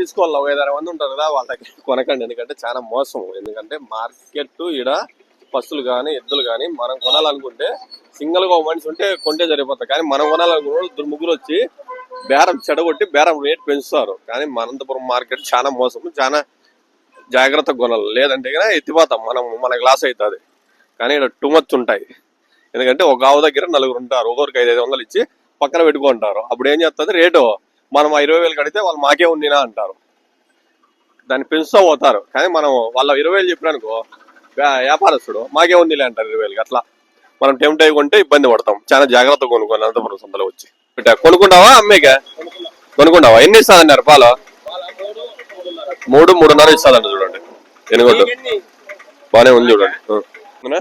తీసుకోవాలి? ఒక ఐదారు మంది ఉంటారు కదా వాళ్ళకి కొనకండి. ఎందుకంటే చాలా మోసం. ఎందుకంటే మార్కెట్ ఈడ పసులు కానీ ఎద్దులు కానీ మనం కొనాలనుకుంటే సింగిల్గా ఒక మనిషి ఉంటే కొంటే సరిపోతుంది కానీ మనం కొనాలనుకున్న ముగ్గురు వచ్చి బేరం చెడగొట్టి బేరం రేట్ పెంచుతారు. కానీ అనంతపురం మార్కెట్ చాలా మోసం. చాలా జాగ్రత్తగా కొనాలి. లేదంటే కనుక ఎత్తిపోతాం. మనం మనకి లాస్ అవుతుంది. కానీ ఇక్కడ టూ మచ్ ఉంటాయి. ఎందుకంటే ఒక ఆవు దగ్గర నలుగురు ఉంటారు. ఒకరికి ఐదు ఐదు వందలు ఇచ్చి పక్కన పెట్టుకుంటారు. అప్పుడు ఏం చేస్తుంది? రేటు మనం ఆ ఇరవై వేలు కడితే వాళ్ళు మాకే ఉండినా అంటారు. దాన్ని పెంచుతూ పోతారు. కానీ మనం వాళ్ళ ఇరవై వేలు చెప్పినానుకో వ్యా- వ్యాపారస్తుడు మాకే ఉందిలే అంటారు ఇరవై వేలకి. అట్లా మనం టెంప్ట్ అయి కొంటే ఇబ్బంది పడతాం. చాలా జాగ్రత్తగా కొనుక్కోవాలి అనంతపురం సంతలో వచ్చి. కొనుక్కుంటావా అమ్మేగా కొనుక్కుంటావా? ఎన్ని ఇస్తాదన్నారు? పాలు? మూడు మూడున్నర ఇస్తాదంట చూడండి. ఎనుగొడ్డు బానే ఉంది చూడండి.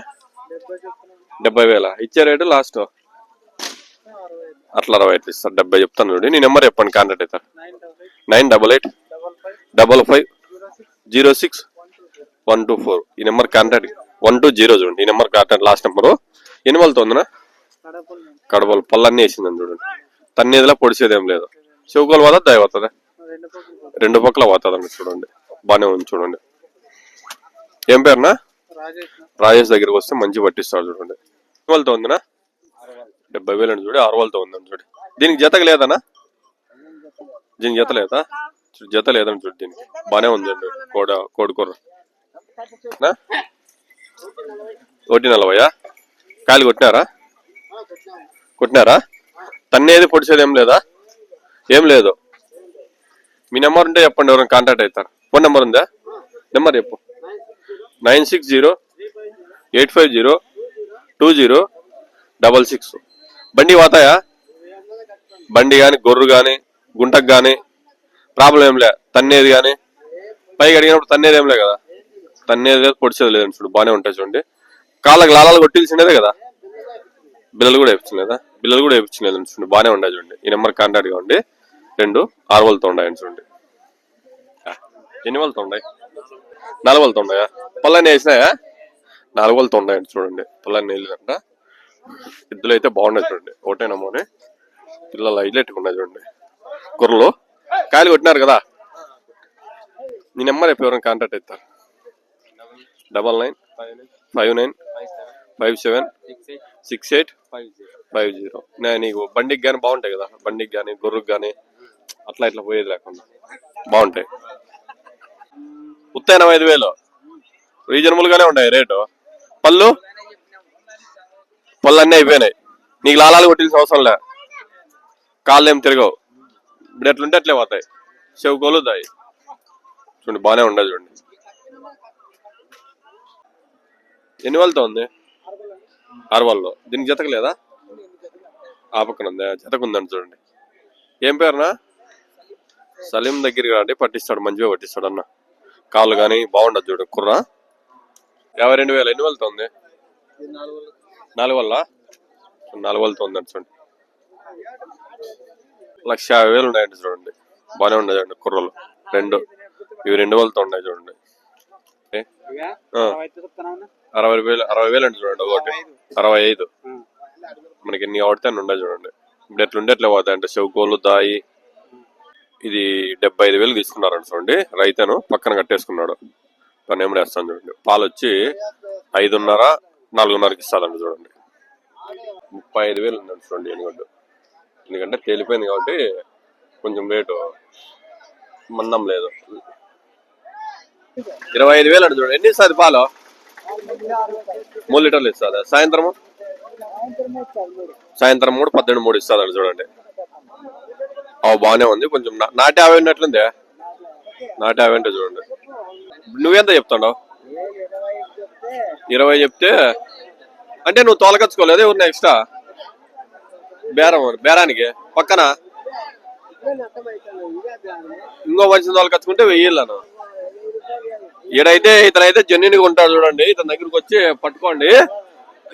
డెబ్బై వేల? ఇచ్చే రేటు లాస్ట్. అట్లా అరవై ఎట్లా ఇస్తారు డెబ్బై చెప్తాను చూడండి నీ నెంబర్ చెప్పండి కాంటాక్ట్ అవుతారు nine double eight double five zero six one two four. ఈ number contact one two zero చూడండి ఈ నెంబర్ కాంటాక్ట్ లాస్ట్ నెంబరు ఎన్ని వాళ్ళతో ఉందినా? కడపలు పళ్ళన్నీ వేసిందని చూడండి తన్నేదిలా పొడిచేది ఏం లేదు. చెవుకోలు పోదా దయ పోతుందా. రెండు పక్కల పోతుందండి చూడండి. బాగానే ఉంది చూడండి. ఏం పేరునా? రాజేష్ దగ్గరికి వస్తే మంచి పట్టిస్తాడు చూడండి. వాళ్ళతో ఉందినా? డెబ్బై వేలు అని చూడు ఆరు వాళ్ళతో ఉందని చూడు. దీనికి జతకు లేదనా? దీనికి జత లేదా? జత లేదని చూడు దీనికి. బాగానే ఉందండి కోడ కోడికూర ఒకటి నలభయా? కాయలు కొట్టినారా? కొట్టినారా? తన్నేది పొడిచేది ఏం లేదా? ఏం లేదు. మీ నెంబర్ ఉంటే చెప్పండి ఎవరైనా కాంటాక్ట్ అవుతారు. ఫోన్ నెంబర్ ఉందా? నెంబర్ చెప్పు. Nine six zero eight five zero two zero double six. బండి పోతాయా? బండి కానీ గొర్రు కానీ గుంటకు కానీ ప్రాబ్లం ఏం లే. తన్నేది కానీ పైకి అడిగినప్పుడు తన్నేది ఏం లే కదా. తన్నేది లేదు పొడిచేది లేదండి చూడు బాగానే ఉంటాయి చూడండి. కాళ్ళకి లాలాలు కొట్టిల్సినదే కదా. బిల్లలు కూడా వేయించలేదా బిల్లలు కూడా వేయించలేదండి చూడండి బాగానే ఉండే చూడండి. ఈ నెంబర్ కాంటాక్ట్ కావండి. రెండు ఆరు వాళ్ళతో ఉన్నాయండి చూడండి. ఎన్ని వాళ్ళతో ఉన్నాయి? నాలుగు వాళ్ళతో ఉన్నాయా? పొలాన్ని వేసినాయా? నాలుగు వాళ్ళతో ఉన్నాయండి చూడండి పళ్ళని వేయలేదంట. ఇద్దరు అయితే బాగున్నాయి చూడండి. ఒకటేనమ్మోని పిల్లలు హైలైట్గా ఉన్నాయి చూడండి. కుర్రలు కాయలు కొట్టినారు కదా. నీ నెంబర్ ఎప్పుడు ఎవరైనా కాంటాక్ట్ అవుతారు. Double nine five nine five seven six eight five zero. నేను నీకు బండికి కానీ బాగుంటాయి కదా. బండికి కానీ గొర్రెకి కానీ అట్లా ఇట్లా పోయేది లేకుండా. బాగుంటాయి. ఉత్త ఎనభై ఐదు వేలు. రీజనబుల్గానే ఉంటాయి ఉన్నాయి రేటు. పళ్ళు? పళ్ళన్నీ అయిపోయినాయి. నీకు లాలాలు కొట్టిన అవసరం లే. కాళ్ళు ఏం తిరగవు. ఇప్పుడు ఎట్లుంటే అట్లే పోతాయి. చెవు కోలుతాయి చూడండి బాగానే ఉండదు చూడండి. ఎన్ని వాళ్ళతో ఉంది? అరవల్లో దీనికి జతకు లేదా? ఆ పక్కన ఉంది. జతకు ఉందండి చూడండి. ఏం పేరునా? సలీం దగ్గరికి రండి. పట్టిస్తాడు మంచిగా పట్టిస్తాడు అన్న. కాళ్ళు కానీ బాగుండదు చూడు. కుర్ర? యాభై రెండు వేల. ఎన్ని వాళ్ళతో ఉంది? నాలుగు వల్ల నాలుగు వలతో ఉందండి చూడండి. లక్ష యాభై వేలు ఉన్నాయండి చూడండి. బాగానే ఉన్నాయి చూడండి కుర్రలు రెండు ఇవి రెండు వాళ్ళతో ఉన్నాయి చూడండి. అరవై వేలు అరవై వేలు అండి చూడండి ఒకటి. అరవై ఐదు. మనకి ఎన్ని ఆడితే ఉన్నాయి చూడండి. ఇప్పుడు ఎట్లుంటే ఎట్లా పోతాయి అంటే చెవుకోలు దాయి. ఇది డెబ్బై ఐదు వేలు తీసుకున్నారండి చూడండి. రైతను పక్కన కట్టేసుకున్నాడు. పని ఏం వేస్తాను చూడండి. పాలు వచ్చి ఐదున్నర నాలుగున్నరకి ఇస్తాదండి చూడండి. ముప్పై ఐదు వేలు ఉందండి చూడండి ఎనుగడ్డు ఎందుకంటే తేలిపోయింది కాబట్టి కొంచెం రేటు మందం లేదు. ఇరవై ఐదు వేలు అంటే చూడండి. ఎన్ని ఇస్తుంది పాలు? మూడు లీటర్లు ఇస్తుంది సాయంత్రము? సాయంత్రం మూడు పద్దెనిమిది మూడు ఇస్తుందండి చూడండి. అవు బాగానే ఉంది. కొంచెం నా- నాటి ఆవే ఉన్నట్లుందే. నాటి ఆవే అంటే చూడండి. నువ్వెంత చెప్తావు ఇరవై చెప్తే అంటే నువ్వు తోలకచ్చుకోలేదు ఎవరిని ఎక్స్ట్రా బేరం బేరానికి. పక్కన? ఇంకో మంచి తోలకచ్చుకుంటే వెయ్యాలను ఈడైతే ఇతనైతే జెన్యున్గా ఉంటాడు చూడండి. ఇతని దగ్గరికి వచ్చి పట్టుకోండి.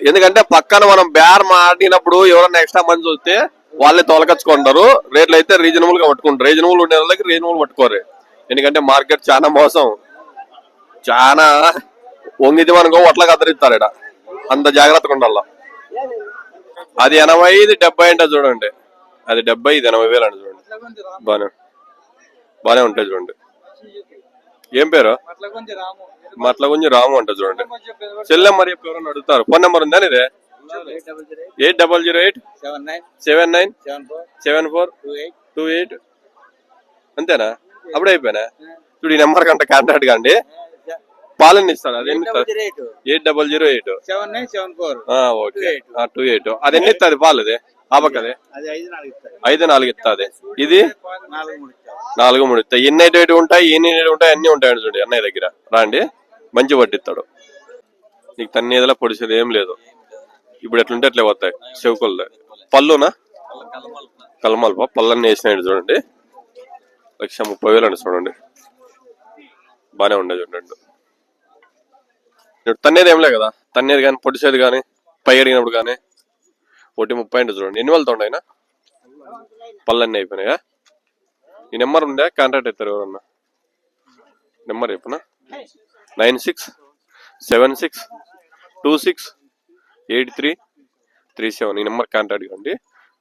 ఎందుకంటే పక్కన మనం బేర్ మాడినప్పుడు ఎవరన్నా ఎక్స్ట్రా మంది చూస్తే వాళ్ళే తొలగచ్చుకుంటారు. రేట్లు అయితే రీజనబుల్గా పట్టుకుంటారు. రీజనబుల్ ఉండే వాళ్ళకి రీజనబుల్ పట్టుకోరు. ఎందుకంటే మార్కెట్ చాలా మోసం. చాలా వంగితే మనకు ఒట్ల కదిరిస్తారు ఇక్కడ అంత జాగ్రత్తగా ఉండాల? అది ఎనభై ఇది డెబ్బై అంటే చూడండి. అది డెబ్బై ఇది ఎనభై వేలు అంటే చూడండి. బానే బానే ఉంటాయి చూడండి. ఏం పేరు? కొంచెం రాము మట్ల గురించి రాము అంటే చూడండి. చెల్లె మరి అడుగుతారు? ఫోన్ నెంబర్ ఉందా ఇదే eight double zero eight. Seven nine. Seven four. Two eight. అంతేనా? అప్పుడే అయిపోయినా? చూడు ఈ నెంబర్ కంటే కాంటాక్ట్ కండి. పాలన ఇస్తాడు అది ఎన్ని ఇస్తారు? Eight double zero eight seven nine seven four okay. Two eight అది ఎన్ని ఇస్తుంది పాలు అది ఆపకది ఐదు నాలుగు ఐదు ఇస్తుంది ఇది? నాలుగు మూడు ఇస్తాయి ఎన్ని ఎయిట్ ఉంటాయి? ఎన్ని ఉంటాయి? అన్ని ఉంటాయి చూడండి అన్నయ్య దగ్గర. రాండి. మంచి వడ్డిస్తాడు. నీకు తన్నేదిలా పొడిచేది ఏం లేదు. ఇప్పుడు ఎట్లుంటే అట్లే పోతాయి. చెవుకులు పళ్ళునా? కలమల్ప. పళ్ళన్నీ వేసినాడు చూడండి. లక్ష ముప్పై వేలు అండి చూడండి. బాగానే ఉండే చూడండి. ఇప్పుడు తన్నేది ఏంలే కదా. తన్నేది కానీ పొడిచేది కానీ పై అడిగినప్పుడు కానీ ఒకటి ముప్పై అంటే చూడండి. ఎన్ని వాళ్ళతో ఉన్నాయినా పళ్ళన్నీ అయిపోయినాయా? ఈ నెంబర్ ఉందా కాంటాక్ట్ అవుతారు ఎవరన్నా? నెంబర్ చెప్పనా? Nine six seven six two six eight three three seven. ఈ నెంబర్ కాంటాక్ట్ కండి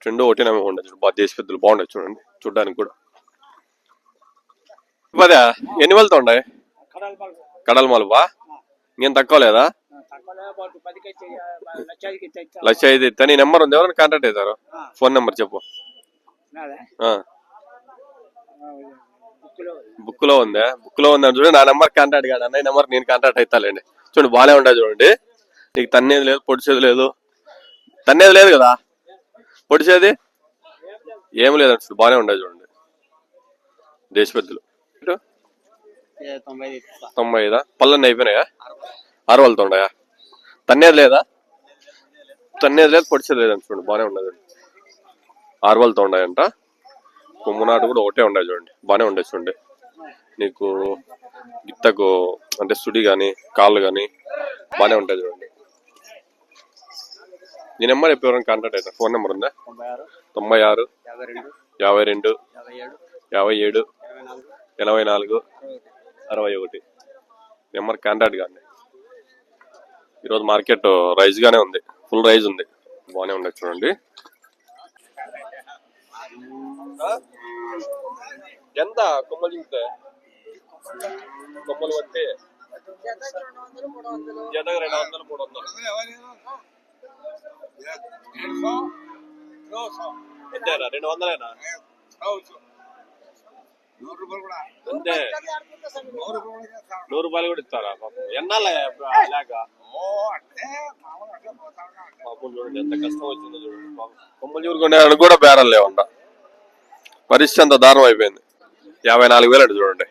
రెండు ఒకటి నెంబర్ ఉండదు చూడు. బాగా దేశ పెద్దలు బాగుండదు చూడండి. చూడడానికి కూడా. పదా ఎన్ని వాళ్ళతో ఉన్నాయి కడల మలుపా ఇంకేం తక్కువ లేదా లక్ష ఐదు ఇస్తా. నీ నెంబర్ ఉంది. ఎవరైనా కాంటాక్ట్ అవుతారు? ఫోన్ నెంబర్ చెప్పు. బుక్లో ఉందా. బుక్లో ఉందా? చూడండి నా నెంబర్ కాంటాక్ట్ కాదు. అన్న నెంబర్ నేను కాంటాక్ట్ అవుతాలేండి చూడండి బాగానే ఉండదు చూడండి. నీకు తన్నేది లేదు పొడిచేది లేదు. తన్నేది లేదు కదా? పొడిచేది? ఏం లేదు. అసలు బాగానే ఉండదు చూడండి. దేశ పెద్దలు ఇటు తొంభై ఐదు పళ్ళన్నీ అయిపోయినాయా? ఆరు వాళ్ళతో ఉన్నాయా తన్నేది లేదా? తన్నేది లేదు పొడిచేది లేదండి చూడండి బాగానే ఉండదు ఆరు వాళ్ళతో ఉన్నాయంట కొమ్ము నాటు కూడా ఒకటే ఉండదు చూడండి బాగానే ఉండదు చూడండి. నీకు గిత్తకు అంటే సుడి కానీ కాళ్ళు కానీ బాగానే ఉంటాయి చూడండి. ఈ నెంబర్ ఎప్పుడు ఎవరైనా కాంటాక్ట్ అవుతారు ఫోన్ నెంబర్ ఉందా? తొంభై ఆరు. యాభై రెండు. యాభై ఏడు. ఎనభై నాలుగు. అరవై ఒకటి. నెంబర్ కాంటాక్ట్ కానీ ఈరోజు మార్కెట్ రైజ్ గానే ఉంది. ఫుల్ రైజ్ ఉంది. బాగానే ఉండదు చూడండి. ఎంత? కొమ్మలు చూస్తే? కొమ్మలు పట్టి జతకు రెండు వందలు మూడు వందలు. ఎంతేనా రెండు వందలేనా? అంతే. నూరు రూపాయలు కూడా ఇస్తారా? పాపం? ఎన్నాళ్ళ లేక? పాపం చూడండి ఎంత కష్టం వచ్చిందో చూడండి పాపం. కొమ్మలు చూరుకునే కూడా బేరం లేవంట. పరిస్థితి అంత దారుణం అయిపోయింది. యాభై నాలుగు వేలు అండి చూడండి.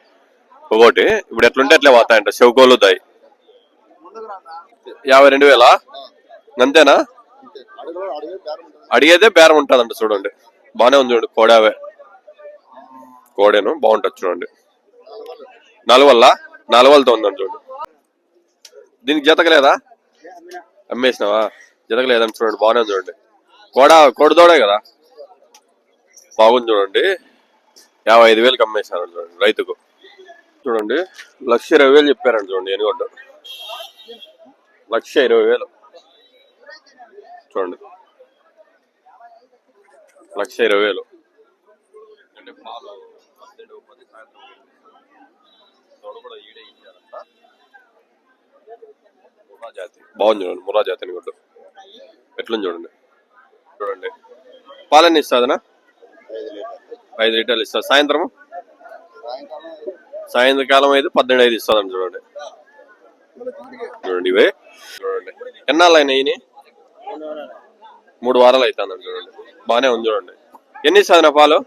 ఒకటి ఇప్పుడు ఎట్లుంటే ఎట్లే పోతాయంట చెవుకోలు దాయి యాభై రెండు వేలా? అంతేనా? అడిగేదే బేరం ఉంటుందంట చూడండి. బానే ఉంది చూడండి కోడావే కోడేను బాగుంటుంది చూడండి. నాలుగు నలువలతో ఉందని ఉందండి చూడండి దీనికి జతకలేదా అమ్మేసినావా? జతకలేదని చూడండి బాగున్నాను చూడండి. కోడ కోడిదోడే కదా? బాగుంది చూడండి. యాభై ఐదు వేలకు అమ్మేసినారు చూడండి రైతుకు. చూడండి లక్ష ఇరవై వేలు చెప్పారండి చూడండి ఎనుగొడ్డ. లక్ష ఇరవై వేలు. చూడండి. లక్ష ఇరవై వేలు. అంటే పాలు పద్దెనిమిది, పది సాయంత్రం తోడు కూడా ఈడే ఇచ్చారంట. ముర్రా జాతి. బాగుంది చూడండి ముర్రా జాతి అని గుడ్డు ఎట్లుంది చూడండి. చూడండి. పాలన్నీ ఇస్తుందనా? ఐదు లీటర్లు ఇస్తుంది సాయంత్రం సాయంత్రకాలం అయితే పద్దెనిమిది ఐదు ఇస్తుందని చూడండి. చూడండి ఇవే. చూడండి. ఎన్నాళ్ళు అయినా ఇవి? మూడు వారాలు అవుతుందని చూడండి. బాగానే ఉంది చూడండి. ఎన్ని ఇస్తుంది పాలు?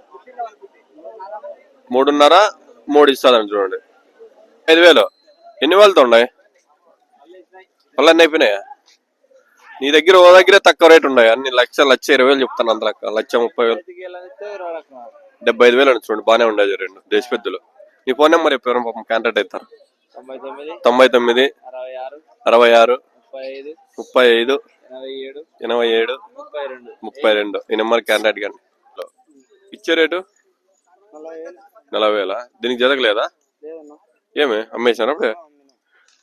మూడున్నర మూడు ఇస్తుందండి చూడండి. ఐదు వేలు. ఎన్ని వేలతో ఉన్నాయి? పళ్ళన్నీ అయిపోయినాయా? నీ దగ్గర ఓ దగ్గరే తక్కువ రేట్ ఉన్నాయి. అన్ని లక్ష లక్ష ఇరవై వేలు చెప్తాను అంత లెక్క. లక్ష ముప్పై వేలు. డెబ్బై ఐదు వేలు అని చూడండి. బాగానే ఉండేది రెండు. దేశ పెద్దలు. నీ ఫోన్ నెంబర్ చెప్పారు పాపం కాంటాక్ట్ అవుతారు. తొంభై తొమ్మిది అరవై ఆరు ముప్పై ఐదు ఎనభై ఏడు ముప్పై రెండు. ఈ నెంబర్ కాంటాక్ట్ కానీ ఇచ్చే రేటు? నలభై వేలు దీనికి జరగలేదా ఏమి? అమ్మేశాను అప్పుడే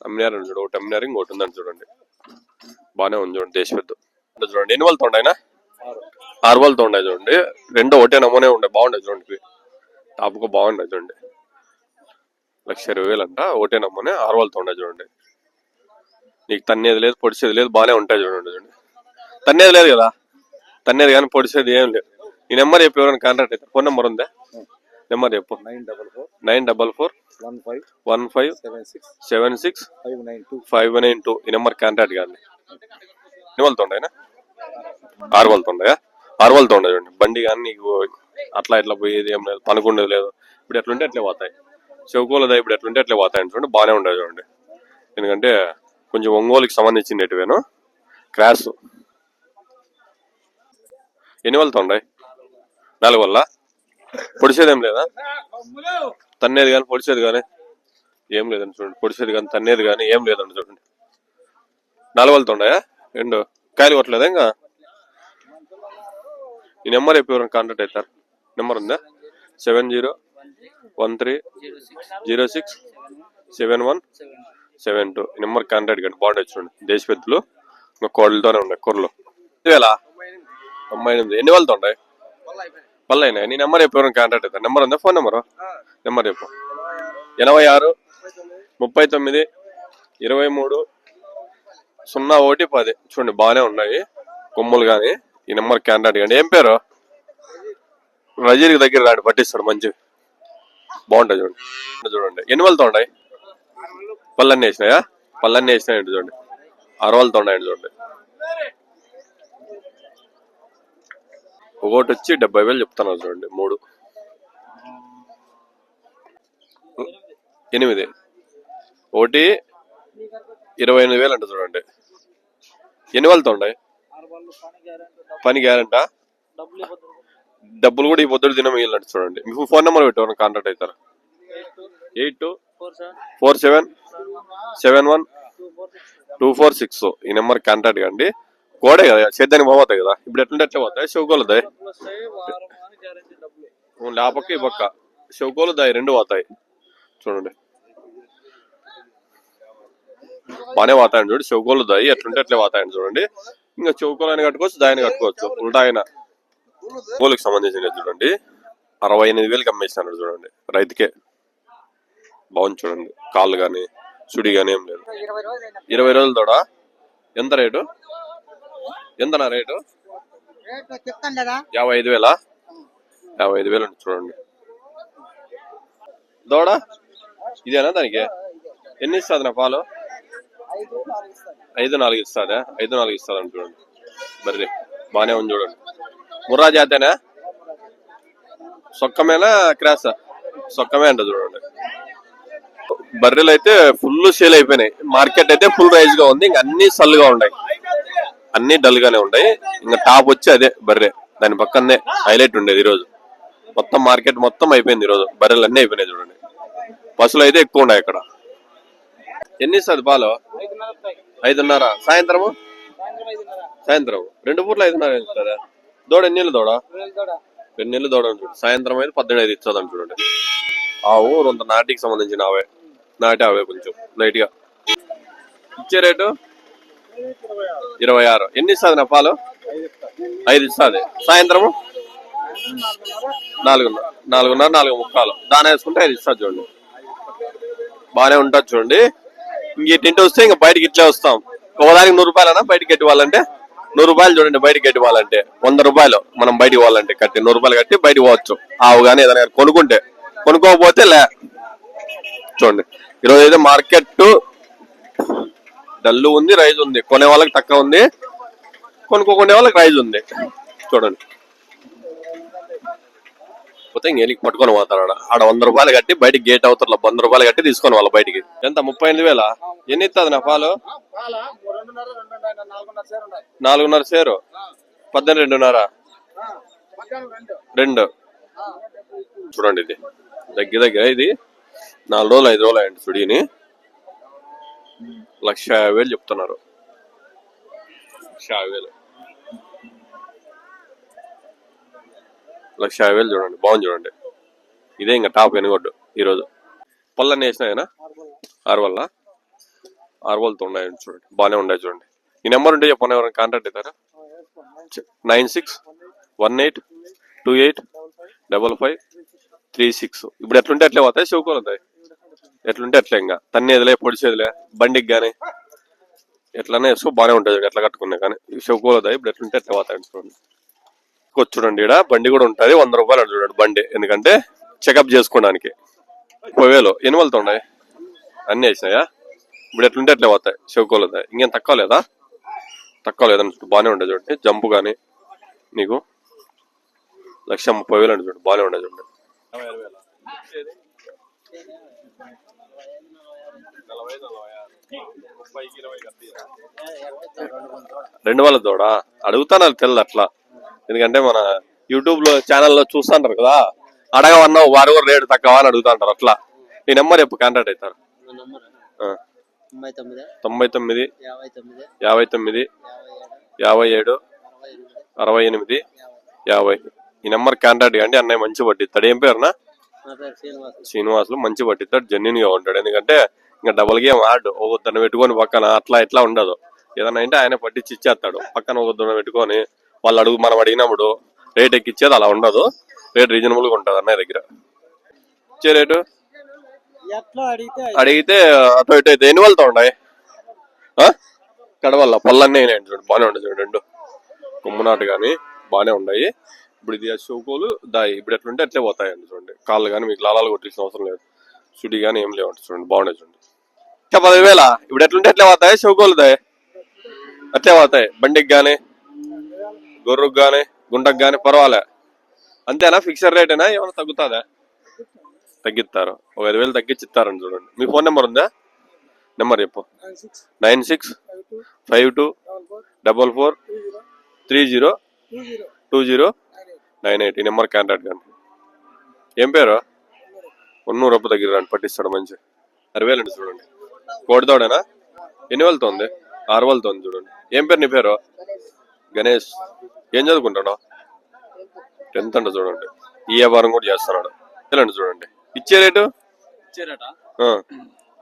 అమ్మినారు చూడు ఒకటి అమ్మినారు ఇంకోటి ఉందని చూడండి. బాగానే ఉంది చూడండి దేశ పెద్ద. అంటే చూడండి ఎన్ని వాళ్ళతో ఉన్నాయినా ఆరు. వాళ్ళతో ఉన్నాయి చూడండి. రెండు ఒకటే నమూనే ఉండే బాగుండే చూడండి. టాప్కు బాగుండే చూడండి. లక్ష ఇరవై వేలు అంట ఒకటే నమ్మని ఆరు వాళ్ళతో ఉండే చూడండి. నీకు తన్నేది లేదు పొడిచేది లేదు బాగానే ఉంటాయి చూడండి చూడండి. తన్నేది లేదు కదా? తన్నేది కానీ పొడిచేది ఏం లేదు. ఈ నెంబర్ చెప్పి ఎవరైనా కాంటాక్ట్ అవుతారు ఫోన్ నెంబర్ ఉందా? నెంబర్ చెప్పు. Nine double four. Nine double four. One five one five seven six seven six five nine two. Five nine two. ఈ నెంబర్ కాంటాక్ట్ కానీ ఎన్ని వాళ్ళతో ఉన్నాయనా ఆరు వాళ్ళతో ఉన్నాయా ఆరు వాళ్ళతో ఉన్నాయి చూడండి. బండి కానీ నీకు అట్లా ఇట్లా పోయేది ఏం లేదు. పనుకుండేది లేదు. ఇప్పుడు ఎట్లుంటే అట్లే పోతాయి. చెవుకోలేదా? ఇప్పుడు ఎట్లుంటే అట్లే పోతాయి చూడండి. బాగానే ఉండదు చూడండి. ఎందుకంటే కొంచెం ఒంగోలుకి సంబంధించినటివేను క్రాస్. ఎన్ని వాళ్ళతో ఉన్నాయి నాలుగు వల్ల? పొడిచేది ఏం లేదా తన్నేది కానీ పొడిచేది కానీ ఏం లేదండి చూడండి. పొడిచేది కానీ తన్నేది కానీ ఏం లేదండి చూడండి. ఉన్నాయా? రెండు. కాయలు కొట్టలేదా ఇంకా? ఈ నెంబర్ ఎవరైనా కాంటాక్ట్ అవుతారు? నెంబర్ ఉందా? Seven zero one three zero six seven one seven two. ఈ నెంబర్ కాంటాక్ట్ కండి బాగుంటుంది చూడండి. దేశ పెద్దలు ఇంకా కోడలతోనే ఉన్నాయి కూరలు వేలా తొంభై ఎనిమిది. ఎన్ని వాళ్ళతో ఉన్నాయి? అయినాయి నీ నెంబర్ చెప్పి ఎవరైనా కాంటాక్ట్ అవుతారు నెంబర్ ఉందా? Phone number? నెంబర్ చెప్పు. ఎనభై ఆరు ముప్పై తొమ్మిది ఇరవై మూడు సున్నా ఒకటి పది. చూడండి బాగానే ఉన్నాయి. కొమ్ములు కానీ ఈ నెంబర్ కాంటాక్ట్ కానీ. ఏం పేరు? రజీకి దగ్గర రాడు పట్టిస్తాడు మంచి బాగుంటాయి చూడండి. చూడండి. ఎన్ని వాళ్ళతో ఉన్నాయి? పళ్ళన్నీ వేసినాయా? పళ్ళన్నీ వేసినాయండి చూడండి. ఆరు వాళ్ళతో ఉన్నాయండి చూడండి. ఒకటి వచ్చి డెబ్బై వేలు చెప్తున్నారు చూడండి మూడు. ఎనిమిది. ఒకటి ఇరవై ఎనిమిది వేలు అంట చూడండి. ఎన్ని వాళ్ళతో ఉన్నాయి? పని గ్యారంటా? డబ్బులు కూడా ఈ పొద్దుడు దినం ఇవ్వాలంట చూడండి. మీకు ఫోన్ నెంబర్ పెట్టు కాంటాక్ట్ అవుతారు? Eight two four seven seven one two four six. ఈ నెంబర్ కాంటాక్ట్ కండి కోడే కదా సేద్యానికి పోతాయి కదా. ఇప్పుడు ఎట్లుంటే ఎట్లా పోతాయి. షౌకోలుదాయి ఆ పక్క ఈ పక్క. షౌకోలుదాయి రెండు పోతాయి. చూడండి. బాగానే పోతాయండి చూడు చౌకోలు దాయి ఎట్లుంటే అట్లే పోతాయండి చూడండి. ఇంకా చౌకోలు అని కట్టుకోవచ్చు దాయని కట్టుకోవచ్చు. ఉల్టా అయినా. సంబంధించినవి చూడండి. అరవై ఎనిమిది వేలకి అమ్మేసినాడు చూడండి. రైతుకే. బాగుంది చూడండి. కాళ్ళు కానీ సుడి కానీ ఏం లేదు. ఇరవై రోజుల తోడా ఎంత రేటు? ఎంత నా రేటు యాభై ఐదు వేలా? యాభై ఐదు వేలు చూడండి. దోడ? ఇదేనా దానికి? ఎన్ని ఇస్తుంది నా పాలు? ఐదు నాలుగు ఇస్తాదా? ఐదు నాలుగు ఇస్తాదని చూడండి. బర్రె బాగానే ఉంది చూడండి. ముర్రా జాతేనా? సొక్కమేనా క్రాసా? సొక్కమే అంట చూడండి. బర్రెలు అయితే ఫుల్ సేల్ అయిపోయినాయి. మార్కెట్ అయితే ఫుల్ రైజ్గా ఉంది. ఇంకా అన్ని సల్గా ఉన్నాయి. అన్ని డల్ గానే ఉన్నాయి. ఇంకా టాప్ వచ్చి అదే బర్రె. దాని పక్కనే హైలైట్ ఉండేది ఈ రోజు మొత్తం మార్కెట్ మొత్తం అయిపోయింది ఈ రోజు బర్రెలు అన్ని అయిపోయినాయి చూడండి. బస్సులు అయితే ఎక్కువ ఉన్నాయి ఇక్కడ ఎన్ని ఇస్తుంది పాలు? ఐదున్నర. సాయంత్రము? సాయంత్రం. రెండు పూట్ల ఐదున్నర ఇస్తుందా? దూడ ఎన్ని దూడ? రెండు నీళ్ళు దూడ సాయంత్రం అయితే పద్దెనిమిది ఐదు చూడండి. ఆవు రొంత నాటికి సంబంధించిన ఆవే. నాటి ఆవే కొంచెం. లైట్గా ఇచ్చే రేటు? ఇరవై ఆరు. ఎన్ని ఇస్తుంది నా పాలు? ఐదు ఇస్తుంది సాయంత్రము? నాలుగున్నర నాలుగున్నర నాలుగు ముక్కాలు. దాని వేసుకుంటే ఐదు ఇస్తుంది చూడండి. బాగానే ఉంటుంది చూడండి. ఇంకింటి వస్తే ఇంకా బయటకి ఇట్లే వస్తాం. ఒకదానికి నూరు రూపాయలనా? బయటకి కట్టి నూరు రూపాయలు చూడండి బయటకి కట్టి వంద రూపాయలు మనం బయటికి పోవాలంటే కట్టి నూరు రూపాయలు కట్టి బయటకు పోవచ్చు. ఆవు కానీ ఏదైనా కొనుక్కుంటే. కొనుక్కోకపోతే లే. చూడండి. ఈరోజు అయితే మార్కెట్ డల్లు ఉంది రైజ్ ఉంది. కొనే వాళ్ళకి తక్కువ ఉంది కొనుక్కోకునే వాళ్ళకి రైజ్ ఉంది. చూడండి. పోతే ఇంకెళ్ళి పట్టుకొని పోతారు ఆడ. ఆడ వంద రూపాయలు కట్టి బయటికి గేట్ అవుతారు వంద రూపాయలు కట్టి తీసుకొని వాళ్ళ బయటికి. ఎంత? ముప్పై ఎనిమిది వేల? ఎన్ని ఇస్తుంది నా పాలు? నాలుగున్నర సేరు పద్దెనిమిది రెండున్నర? రెండు. చూడండి ఇది. దగ్గర దగ్గర ఇది. నాలుగు రోజులు ఐదు రోజులు అయ్యండి సుడిని. లక్ష యాభై వేలు చెప్తున్నారు. లక్ష యాభై వేలు. లక్ష యాభై వేలు చూడండి బాగుంది చూడండి. ఇదే ఇంకా టాప్ ఎనుగొడ్డు ఈరోజు. పళ్ళన్నీ వేసినాయనా ఆరువల్ల? వల్ల ఉన్నాయి చూడండి బాగానే ఉన్నాయి చూడండి. ఈ నెంబర్ ఉంటే చెప్పండి ఎవరైనా కాంటాక్ట్ అవుతారా? Nine six one eight two eight double five three six. ఇప్పుడు ఎట్లుంటే అట్లే పోతాయి చౌకోలు అవుతాయి ఎట్లుంటే అట్లా ఇంకా. తన్నేదిలే పొడిచేదిలే బండికి కానీ ఎట్లానే వేసుకో బాగానే ఉంటుంది ఎట్లా కట్టుకున్నా కానీ. చెవుకోలేదు ఇప్పుడు ఎట్లుంటే ఎట్లా పోతాయి చూడండి. ఇంకొచ్చి చూడండి ఇక్కడ బండి కూడా ఉంటుంది వంద రూపాయలు అంట చూడండి బండి. ఎందుకంటే చెకప్ చేసుకోవడానికి. ముప్పై వేలు ఎన్ని వెళ్తా ఉన్నాయి అన్నీ వేసినాయా? ఇప్పుడు ఎట్లుంటే ఎట్లా పోతాయి చెవుకోలేదు. ఇంకేం తక్కువ లేదా? తక్కువ లేదని బాగానే ఉండదు చూడండి. జంపు కానీ నీకు లక్ష ముప్పై వేలు అంటే చూడు బాగానే ఉండదు చూడండి. రెండు వేల దూడ అడుగుతాను తెల్లదు అట్లా. ఎందుకంటే మన యూట్యూబ్లో ఛానల్లో చూస్తుంటారు కదా. అడగవన్నా వారు కూడా రేటు తక్కువ అని అడుగుతుంటారు అట్లా. ఈ నెంబర్ ఎప్పుడు కాంటాక్ట్ అవుతారు. నా తొంభై తొమ్మిది? యాభై తొమ్మిది? యాభై ఏడు అరవై ఎనిమిది? యాభై. ఈ నెంబర్ కాంటాక్ట్ కండి అన్నయ్య మంచి పట్టిస్తాడు. ఏం పేరునా? నా పేరు శ్రీనివాస్. శ్రీనివాసులు మంచి పట్టిస్తాడు జెన్యున్గా ఉంటాడు. ఎందుకంటే ఇంకా డబుల్ గేమ్ ఆడు. ఒక దాన్ని పెట్టుకొని పక్కన అట్లా ఇట్లా ఉండదు. ఏదన్నా అంటే ఆయన పట్టించి ఇచ్చేస్తాడు. పక్కన ఒక దున్న పెట్టుకొని వాళ్ళు అడుగు మనం అడిగినప్పుడు రేట్ ఎక్కిచ్చేది అలా ఉండదు. రేట్ రీజనబుల్గా ఉంటుంది అన్నయ్య దగ్గర. ఇచ్చే రేటు అడిగితే అటు ఇటు అయితే ఎన్ని వాళ్ళతో ఉన్నాయి? కడవల్ల పళ్ళన్నీ అయినాయి చూడండి బాగానే ఉండదు చూడండి రెండు. కొమ్మునాటు కానీ బాగానే ఉన్నాయి. ఇప్పుడు ఇది షోకోలు దాయి ఇప్పుడు ఎట్లుంటే అట్లే పోతాయండి చూడండి. కాళ్ళు కానీ మీకు లాలాలు కొట్టించిన అవసరం లేదు. సుడి కానీ ఏం లేవండి చూడండి బాగుండే చూడండి. ఇంకా పదివేల? ఇప్పుడు ఎట్లుంటే ఎట్లే పోతాయి? షోకోలు దాయి అట్లే పోతాయి? బండికి కానీ గొర్రెకి కానీ గుంటకు కానీ పర్వాలే. అంతేనా? ఫిక్సర్ రేటేనా? ఏమైనా తగ్గుతుందా? తగ్గిస్తారు. ఒక ఐదు వేలు తగ్గించి ఇస్తారని చూడండి. మీ ఫోన్ నెంబర్ ఉందా? నెంబర్ చెప్పు. Nine six five two double four three zero two zero nine eight. ఈ నెంబర్ కాంటాక్ట్ కానీ ఏం పేరు? ఉన్నూరు రూపాయలు దగ్గర రండి పట్టిస్తాడు మంచి. అరవై వేలు అండి చూడండి. కోడితోడేనా ఎన్ని వేలతో ఉంది. ఆరు వేలతో ఉంది చూడండి. ఏం పేరు నీ పేరు? గణేష్. ఏం చదువుకుంటాడు టెన్త్ అంట చూడండి. ఈ వ్యాపారం కూడా చేస్తున్నాడు. వెళ్ళండి చూడండి. ఇచ్చే రేటు?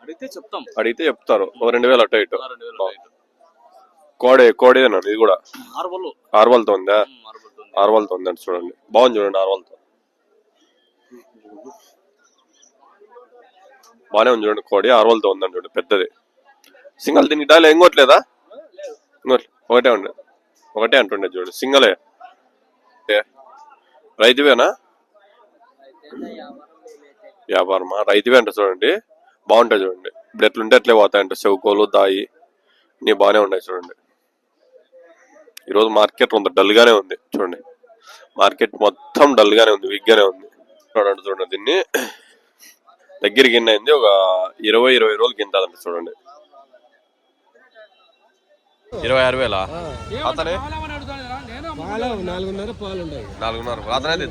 అడిగితే చెప్తాం. అడిగితే చెప్తారు. ఒక రెండు వేలు అటు ఇటు. కోడే కోడేనా ఇది కూడా. మార్బల్ ఆరువల్తో ఉందా? మార్బల్ ఆరువల్తో ఉందండి చూడండి. బాగుంది చూడండి ఆరువల్తో. బాగానే ఉంది చూడండి కోడి. ఆరువల్తో ఉందండి చూడండి పెద్దది. సింగల్ దీనికి డాలి ఇంకోట్లేదా ఒకటే ఉండే. ఒకటే అంటుండే చూడండి సింగలే. ఏ, రైతువేనా? వ్యాపారమా? రైతువే అంట చూడండి. బాగుంటాయి చూడండి. ఇప్పుడు ఎట్లుంటే అట్లే పోతాయంట. చెవుకోలు దాయి అన్ని బాగానే ఉన్నాయి చూడండి. ఈరోజు మార్కెట్ కొంత డల్గానే ఉంది చూడండి. మార్కెట్ మొత్తం డల్గానే ఉంది విగ్గానే ఉంది. చూడండి చూడండి దీన్ని. దగ్గరికి ఎన్ని అయింది? ఒక ఇరవై ఇరవై రోజులు కిందంట చూడండి. ఇరవై ఆరు వేల? అతనే? పాలు నాలుగున్నర పాలు. ఉంటాయి నాలుగున్నర అతనే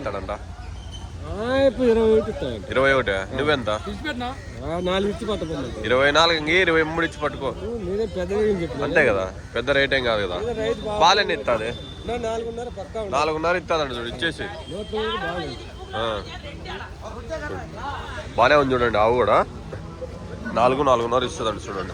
ఇప్పుడు ఇరవై ఒకటి నువ్వెంత? ఇరవై నాలుగు ఇంక ఇరవై మూడు ఇచ్చి పట్టుకో. అంతే కదా? పెద్ద రేట్ ఏం కాదు కదా? రైతు పాలు ఎన్ని ఇస్తుంది నాలుగున్నర ఇస్తుందంట చూడు ఇచ్చేసి. ఆ. బానే ఉంది చూడండి ఆవు కూడా. నాలుగు నాలుగున్నర ఇస్తుందండి చూడండి.